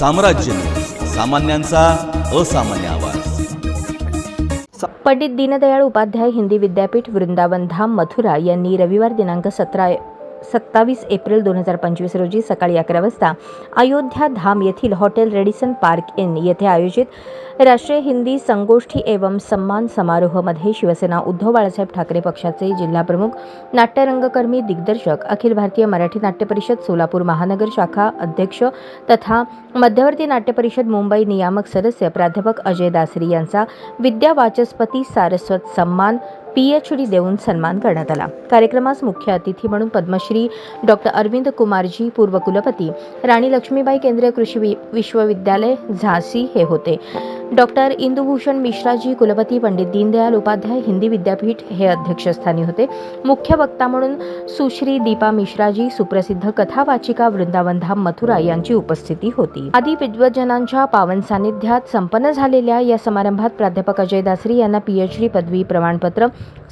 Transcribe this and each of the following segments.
साम्राज्य. सामान्यांचा असामान्य आवाज. पंडित दीनदयाळ उपाध्याय हिंदी विद्यापीठ वृंदावन धाम मथुरा यांनी रविवार दिनांक सतरा सत्तावीस एप्रिल दोन हजार पंचवीस रोजी सकाळी अकरा वाजता अयोध्या धाम येथील हॉटेल रेडिसन पार्क इन येथे आयोजित राष्ट्रीय हिंदी संगोष्ठी एवं सन्मान समारोहमध्ये शिवसेना उद्धव बाळासाहेब ठाकरे पक्षाचे जिल्हाप्रमुख नाट्यरंगकर्मी दिग्दर्शक अखिल भारतीय मराठी नाट्य परिषद सोलापूर महानगर शाखा अध्यक्ष तथा मध्यवर्ती नाट्य परिषद मुंबई नियामक सदस्य प्राध्यापक अजय दासरी यांचा विद्या वाचस्पती सारस्वत सन्मान पीएच डी देऊन सन्मान करण्यात आला. कार्यक्रमास मुख्य अतिथी म्हणून पद्मश्री डॉक्टर अरविंद कुमारजी पूर्व कुलपती राणी लक्ष्मीबाई केंद्रीय कृषी वि- विश्वविद्यालय झासी हे होते. डॉक्टर इंदुभूषण मिश्राजी कुलपती पंडित दीनदयाल उपाध्याय हिंदी विद्यापीठ हे अध्यक्षस्थानी होते. मुख्य वक्ता म्हणून सुश्री दीपा मिश्राजी सुप्रसिद्ध कथावाचिका वृंदावन धाम मथुरा यांची उपस्थिती होती. आदी विद्वजनांच्या पावन सानिध्यात संपन्न झालेल्या या समारंभात प्राध्यापक अजय दासरी यांना पीएचडी पदवी प्रमाणपत्र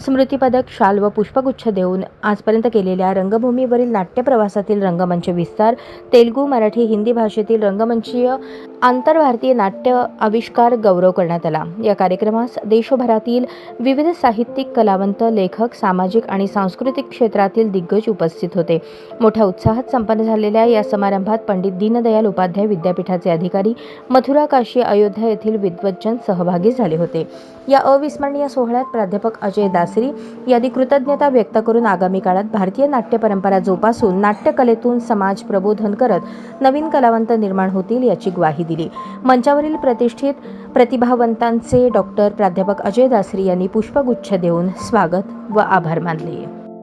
स्मृतिपदक शाल व पुष्पगुच्छ देऊन आजपर्यंत केलेल्या रंगभूमीवरील नाट्यप्रवासातील रंगमंच विस्तार तेलुगू मराठी हिंदी भाषेतील रंगमंचीय आंतरभारतीय नाट्य आविष्कार गौरव करण्यात आला. या कार्यक्रमास देशभरातील विविध साहित्यिक कलावंत लेखक सामाजिक आणि सांस्कृतिक क्षेत्रातील दिग्गज उपस्थित होते. मोठ्या उत्साहात संपन्न झालेल्या या समारंभात पंडित दीनदयाल उपाध्याय विद्यापीठाचे अधिकारी मथुरा काशी अयोध्या येथील विद्वज्जन सहभागी झाले होते. या अविस्मरणीय सोहळ्यात प्राध्यापक अजय दासरी यांनी कृतज्ञता व्यक्त करून आगामी काळात भारतीय नाट्य परंपरा जोपासून नाट्यकलेतून समाज प्रबोधन करत नवीन कलावंत निर्माण होतील याची ग्वाही दिली. मंचावरील प्रतिष्ठित प्रतिभावंतांचे डॉक्टर प्राध्यापक अजय दासरी यांनी पुष्पगुच्छ देऊन स्वागत व आभार मानले.